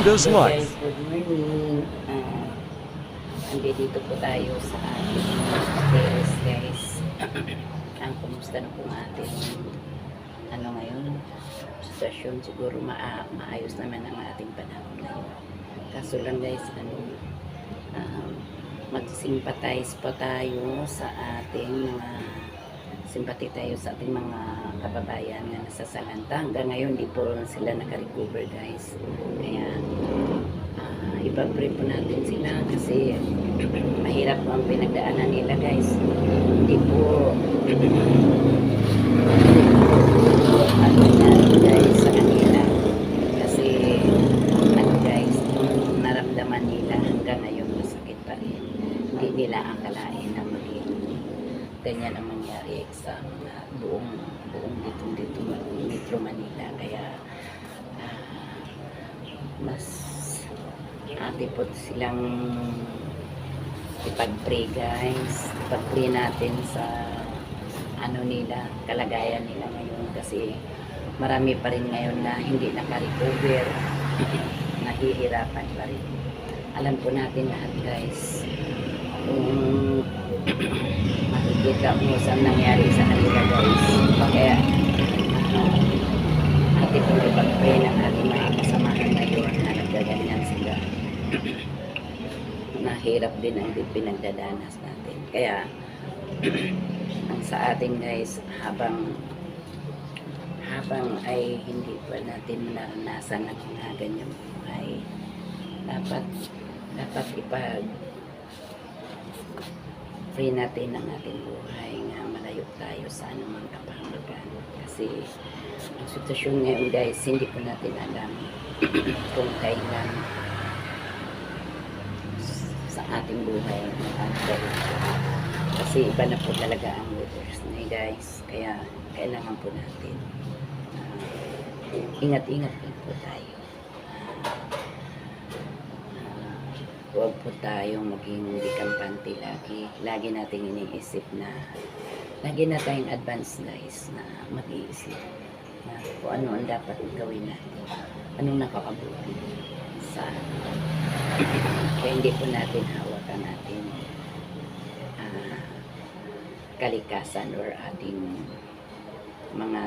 Hey Life. good morning. Ah, andito po tayo sa ating terrace guys. Ang kumusta na po ating ano ngayon? Sitwasyon siguro maa maayos naman ang ating panahon ngayon. Kaso lang guys, ano, um, mag-sympathize pa tayo sa ating mga simpati tayo sa ating mga kababayan na nasasalanta. Hanggang ngayon, di po sila nakarecover guys. Kaya, uh, ipag-pray po natin sila kasi mahirap po ang pinagdaanan nila guys. Hindi po ano yan guys sa kanila. Kasi ano guys, naramdaman nila hanggang ngayon masakit pa rin. Hindi nila akalain na maging ganyan ang mangyari sa mga buong buong dito dito Metro Manila. Kaya ah, mas ate silang ipag-pray guys. Ipag-pray natin sa ano nila kalagayan nila ngayon. Kasi marami pa rin ngayon na hindi naka-recover. Nahihirapan pa rin. Alam po natin lahat guys. Kung makikita mo sa nangyari sa kanila guys. Kaya uh, ate po ipag-pray ng ating mga kasamahan ngayon na nagdaganyan sila. Nahirap din ang pinagdadanas natin. Kaya ang sa atin guys habang habang ay hindi pa natin naranasan ang mga ganyang buhay dapat dapat ipag free natin ang ating buhay nga malayo tayo sa anumang kapahamagan kasi ang sitwasyon ngayon guys hindi po natin alam kung kailan sa ating buhay ang kasi iba na po talaga ang weathers na guys. Kaya kailangan po natin ah, ingat-ingat din po tayo huwag po tayong maging hindi kampante lagi. Lagi nating iniisip na lagi na tayong advance guys na mag-iisip na kung ano ang dapat gawin natin. Anong nakakabuti sa kaya hindi po natin hawakan natin ah, kalikasan or ating mga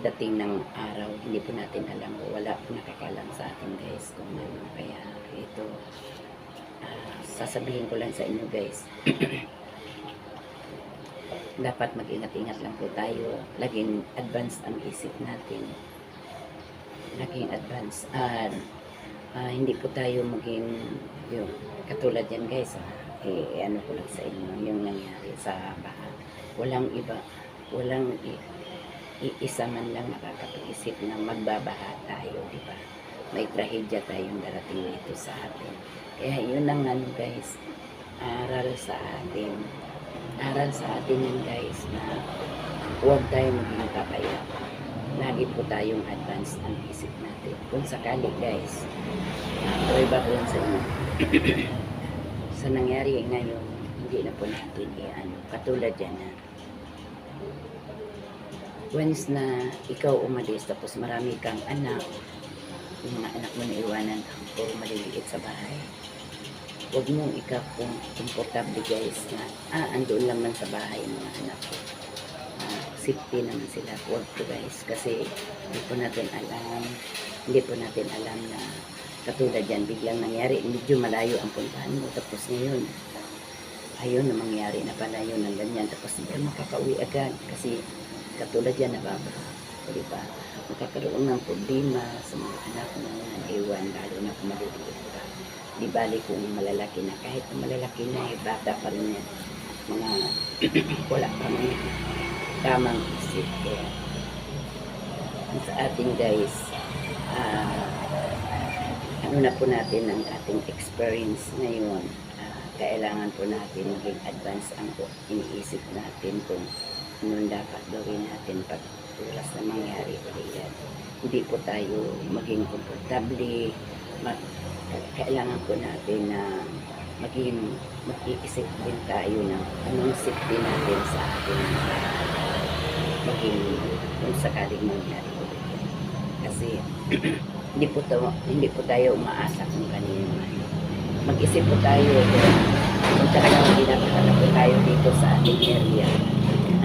dating ng araw, hindi po natin alam wala po nakakalam sa atin guys kung ano. Kaya ito, ah, sasabihin ko lang sa inyo guys, dapat mag-ingat-ingat lang po tayo. Laging advance ang isip natin. Laging advance. At ah, hindi po tayo maging yung katulad yan guys. ah, eh, ano ko lang sa inyo yung nangyari sa baha. Walang iba, walang i- iisa man lang nakakapaisip na magbabaha tayo, di ba? May trahedya tayong darating dito sa atin. Kaya yun ang ano guys, aral sa atin. Aral sa atin yun guys na huwag tayo maging kapayapa. Lagi po tayong advance ang isip natin. Kung sakali guys, uh, ko lang sa inyo. sa nangyari ngayon, hindi na po natin i-ano. Katulad yan na once na ikaw umalis tapos marami kang anak. Yung mga anak mo na iwanan puro maliliit sa bahay. Huwag mong ikaw kung komportable guys na ah andun lang man sa bahay mga anak ko. Ah, safety naman sila. Huwag po guys kasi hindi po natin alam hindi po natin alam na katulad yan biglang nangyari medyo malayo ang puntahan mo. Tapos ngayon ayun na mangyari na pala yun ng ganyan. Tapos hindi ka makakauwi agad kasi katulad yan nababa di ba? Magkakaroon ng problema sa mga anak na iwan lalo na kung maliliit pa. Di bali kung malalaki na kahit na malalaki na eh bata pa rin yan. Mga wala pa mga tamang isip kaya ang sa atin guys ah ano na po natin ang ating experience ngayon? Ah, kailangan po natin maging advance ang iniisip natin kung anong dapat gawin natin pag oras na mangyari ulit. Hindi po tayo maging komportable, mag, kailangan po natin na maging mag-iisip din tayo ng anong safety natin sa ating maging kung sakaling mangyari yan. hindi po to, hindi po tayo umaasa kung kanino man. Mag-isip po tayo kung, kung talagang po tayo dito sa ating area.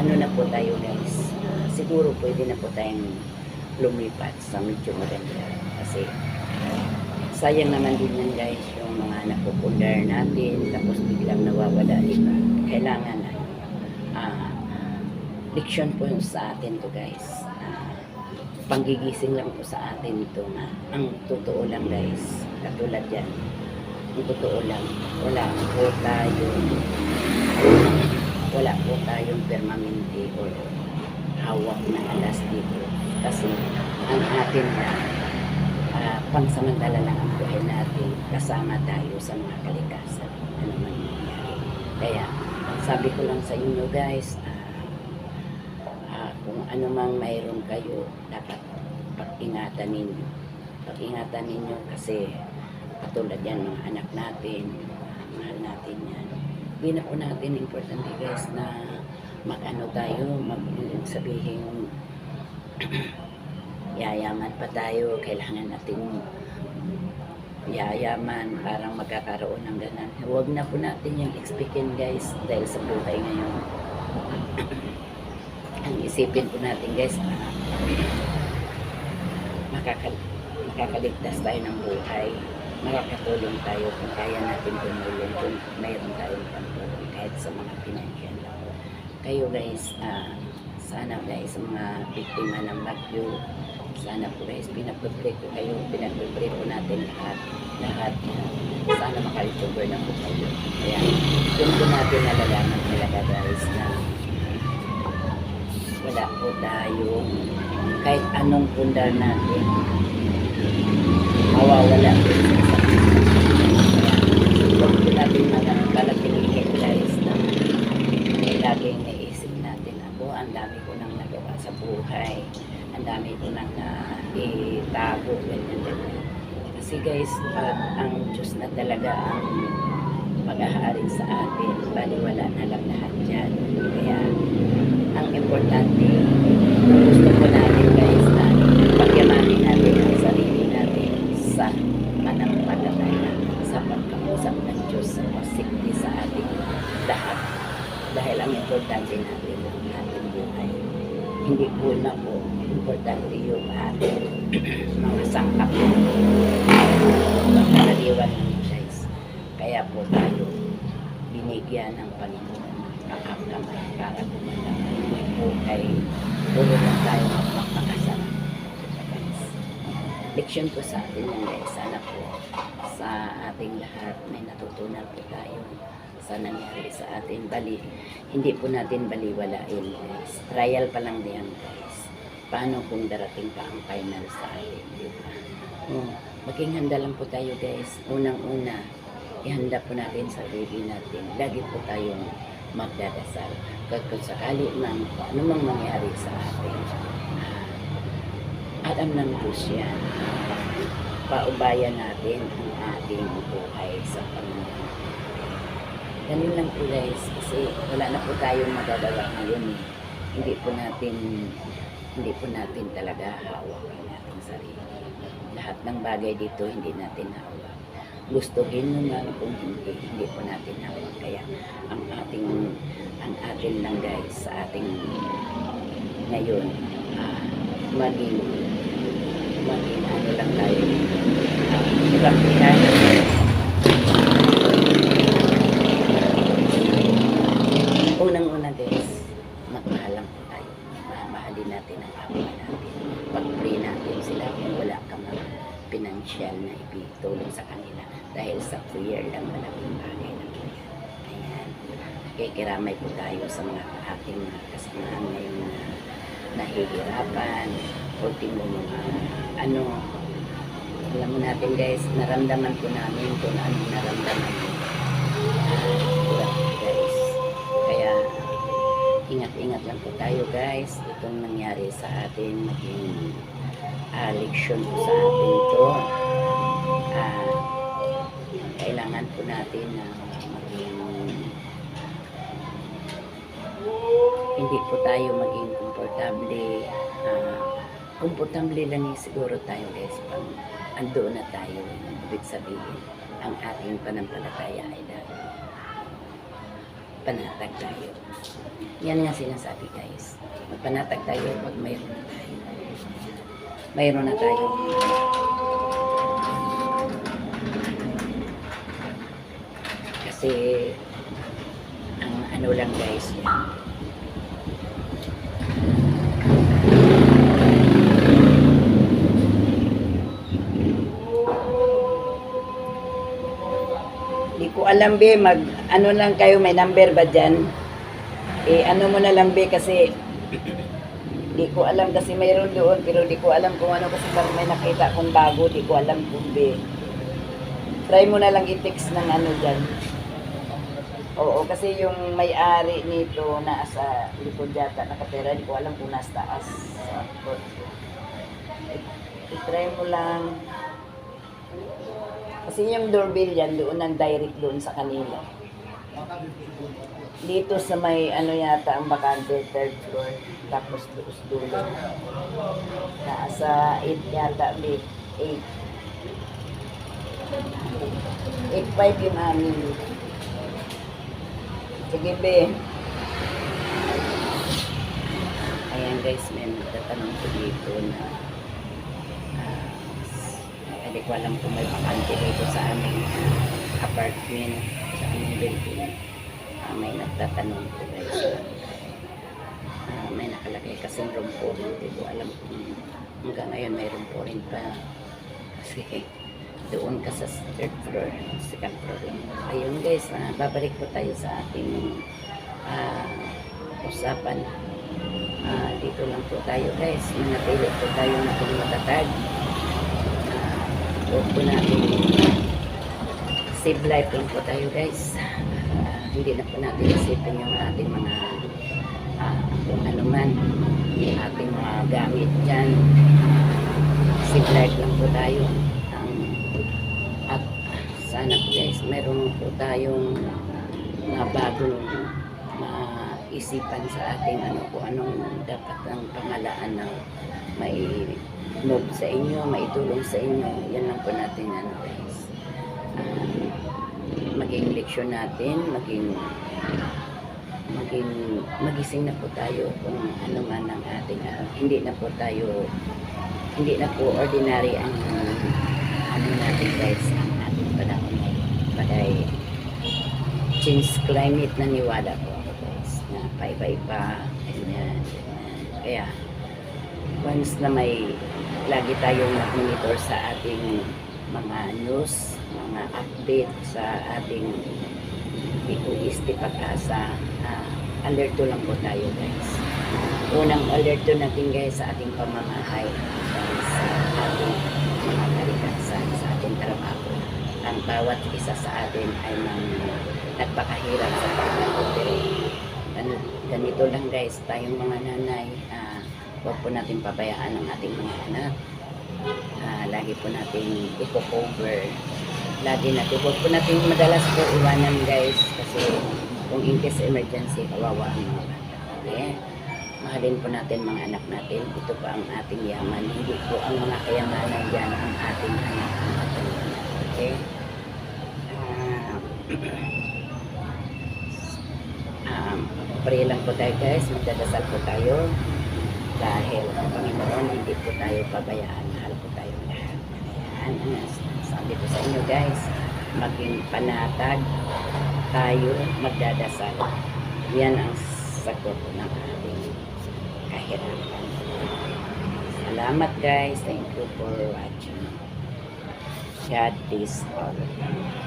Ano na po tayo guys? Siguro pwede na po tayong lumipat sa medyo maganda. Kasi sayang naman din yan guys yung mga napupundar natin tapos biglang nawawala di ba? Kailangan na ah leksyon po sa atin to guys. Ah, panggigising lang po sa atin ito na ang totoo lang guys katulad yan ang totoo lang wala po tayong wala po tayong permanente or hawak na alas dito. Kasi ang atin na ah, pangsamantala lang ang buhay natin kasama tayo sa mga kalikasan. Ano man mangyari kaya sabi ko lang sa inyo guys ah, ah, kung ano mang mayroon kayo dapat pag-ingatan ninyo. Pag-ingatan ninyo kasi katulad yan mga anak natin ah, mahal natin yan na po natin importante guys na mag-ano tayo mag sabihin yayaman pa tayo kailangan natin yayaman parang magkakaroon ng ganan huwag na po natin yung expectin guys dahil sa buhay ngayon. Ang isipin po natin guys makakal makakaligtas tayo ng buhay makakatulong tayo kung kaya natin tumulong kung mayroon tayong pantulong kahit sa mga financial kayo guys ah, sana guys mga biktima ng bagyo sana po guys pinagpipray ko kayo pinagpipray po natin lahat lahat. Ah, sana makarecover na po kayo. Kaya yun po natin nalalaman talaga guys na wala po tayong kahit anong pundar natin mawawala po natin mga palagpilihin guys na may laging naisip natin ako, ang dami ko nang nagawa sa buhay, ang dami ko nang naitago, ganyan, ganyan. Kasi guys, pag ang Diyos na talaga ang mag-ahari sa atin, baliwala na lang lahat yan. Kaya, ang importante, gusto ko natin guys na pagyamanin natin ang sarili natin sa manampalataya sa pagkausap ng Diyos sa pasikli sa ating lahat. Dahil ang importante natin ang ating buhay. Hindi po na po importante yung ating mga sangkap. Pagkaraniwan namin guys. Kaya po tayo binigyan ng Panginoon kakamkamay para gumalang may buhay. Puro lang tayo magpapakasarap. Leksyon po sa atin guys. Sana po sa ating lahat may natutunan po tayo sa nangyari sa atin. Bali, hindi po natin baliwalain guys. Trial pa lang diyan guys. Paano kung darating pa ang final sa atin, di ba? Oh, maging handa lang po tayo guys. Unang-una, ihanda po natin sa sarili natin. Lagi po tayong magdadasal. Kung sakali man, kung ano mang mangyari sa atin, alam ng Diyos yan. Paubayan natin ang ating buhay sa Panginoon. Ganun lang po guys, kasi wala na po tayong magagawa ngayon eh. Hindi po natin, hindi po natin talaga hawak ang ating sarili. Lahat ng bagay dito hindi natin hawak. Gustuhin mo man kung hindi, hindi po natin hawak. Kaya ang ating, ang atin lang guys, sa ating ngayon, ah, maging, maging ano lang tayo, uh, praktikano. Unang-una guys, magmahal lang po tayo. Mahalin natin ang kapwa natin. Pag-pray natin sila kung wala ka mga financial na ibitulong sa kanila. Dahil sa prayer lang malaking bagay po yan. Ayan. Kikiramay po tayo sa mga ating mga kasamahan ngayon na nahihirapan. Ultimo mga ano, alam mo natin guys, naramdaman po namin kung ano naramdaman mo. Ah, guys. Kaya ingat-ingat lang po tayo guys. Itong nangyari sa atin, naging uh, leksyon po sa atin ito. Ah, kailangan po natin na maging hindi po tayo maging komportable. ah, komportable lang siguro tayo guys pang ando na tayo. Ibig sabihin ang ating panampalataya ay dahil panatag tayo. Yan nga sinasabi guys. Magpanatag tayo pag mayroon na tayo mayroon na tayo. Kasi ang ano lang guys yan Alam be, mag ano lang kayo, may number ba dyan? Eh, ano mo na lang be kasi di ko alam kasi mayroon doon pero di ko alam kung ano kasi parang may nakita kong bago, di ko alam kung be. Try mo na lang i-text ng ano dyan. Oo, kasi yung may-ari nito nasa likod yata nakatira, di ko alam kung nasa taas. I-try mo lang. Kasi yung doorbell yan, doon ang direct doon sa kanila. Dito sa may ano yata ang bakante, third floor. Tapos doon dulo. Nasa 8 yata, be. 8. 8.5 yung amin. Sige, be. Ayan guys, may nagtatanong ko dito na hindi ko alam kung may bakante dito sa aming apartment, sa aming building. Ah, may nagtatanong ko guys. Ah, may nakalagay kasing room po. Hindi ko alam kung hanggang ngayon may room po rin pa. Kasi doon ka sa third floor, second floor lang. Ayun guys, ah, babalik po tayo sa ating ah, usapan. Ah, dito lang po tayo guys. Manatili po tayo natin matatag. Huwag po natin save life po tayo guys. Ah, hindi na po natin isipin yung ating mga ah, kung ano man yung ating mga gamit dyan. Save life lang po tayo. Ang at sana po guys, meron po tayong mga bagong maisipan sa ating ano po anong dapat ang pangalaan na may move sa inyo, maitulong sa inyo. Yan lang po natin ano guys. Ah, maging leksyon natin, maging maging magising na po tayo kung ano man ang ating ano, hindi na po tayo hindi na po ordinary ang ano natin guys ang ating panahon ngayon bagay change climate na niwala po ako guys na paiba-iba kaya once na may lagi tayong nag-monitor sa ating mga news mga update sa ating ikuisti pag-asa uh, alerto lang po tayo guys. Unang alerto natin guys sa ating pamamahay guys, sa ating mga kalikasan sa ating trabaho. Ang bawat isa sa atin ay nang nagpakahirap sa pagkakas pero ano, ganito lang guys tayong mga nanay ah, huwag po natin pabayaan ang ating mga anak Ah, lagi po natin i-cover lagi natin, huwag po natin madalas po iwanan guys kasi kung in case emergency, kawawa ang mga bata. Okay? Mahalin po natin mga anak natin. Ito pa ang ating yaman. Hindi po ang mga kayamanan dyan ang ating anak. Okay? Ah, um, pray lang po tayo guys. Magdadasal po tayo. Dahil ang Panginoon, hindi po tayo pabayaan. Mahal po tayo lahat. Ayan, sabi ko sa inyo guys, maging panatag tayo magdadasal. Yan ang sagot ng ating kahirapan. Salamat guys. Thank you for watching. God bless all.